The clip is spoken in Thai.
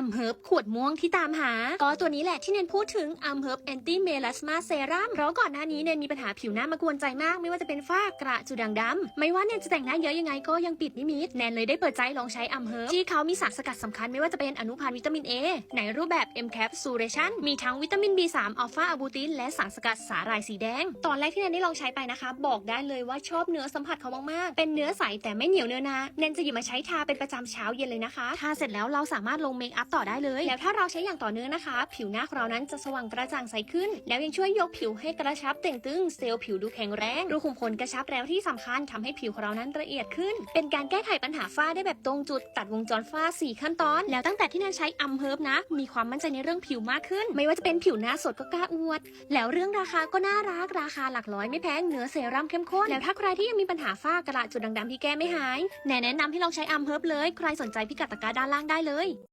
อัมเฮิร์บขวดม่วงที่ตามหา ก็ตัวนี้แหละที่เนนพูดถึงอัมเฮิร์บแอนตี้เมลาสมาเซรั่มเพราะก่อนหน้านี้เนนมีปัญหาผิวหน้ามากวนใจมาก ไม่ว่าจะเป็นฝ้ากระจุดด่างดำไม่ว่าเนนจะแต่งหน้าเยอะยังไงก็ยังปิดไม่มิดแนนเลยได้เปิดใจลองใช้อัมเฮิร์บที่เขามีสารสกัดสำคัญไม่ว่าจะเป็นอนุพันธ์วิตามิน A ในรูปแบบ M Capsulation มีทั้งวิตามิน B3 อัลฟาอะบูตินและสารสกัดสาหร่ายสีแดง ตอนแรกที่แนนได้ลองใช้ไปนะคะ บอกได้เลยว่าชอบเนื้อสัมผัสเขามากๆ เป็นเนื้อใสแต่ไม่เหนียวเนื้อนาแนนจะหยิบมาใช้ทาเป็นประจำเช้าเย็นเลยนะคะ ทาเสร็จแล้วเราสามารถลงเมคอัพต่อได้เลย แล้วถ้าเราใช้อย่างต่อเนื่องนะคะ ผิวหน้าของเรานั้นจะสว่างกระจ่างใสขึ้น แล้วยังช่วยยกผิวให้กระชับเต่งตึงเซลล์ผิวดูแข็งแรงรูขุมขนกระชับแล้วที่สำคัญทำให้ผิวของเรานั้นละเอียดขึ้น เป็นการแก้ไขปัญหาฝ้าได้แบบตรงจุดตัดวงจรฝ้า 4 ขั้นตอน แล้วตั้งแต่ที่แนนใช้อัมเฮิร์บนะ มีความมั่นใจในเรื่องผิวมากขึ้น ไม่ว่าจะเป็นผิวหน้าสดก็กล้าอวด แล้วเรื่องราคาก็น่ารักราคาหลักร้อยไม่แพงเนื้อเซรั่มเข้มข้นแล้วถ้าใครที่ยังมีปัญหาฝ้ากระจุดด่างดำที่แก้ไม่หายแนะนำให้ลองใช้อัมเฮิร์บเลย ใครสนใจพิกัดตะกร้าด้านล่างได้เลย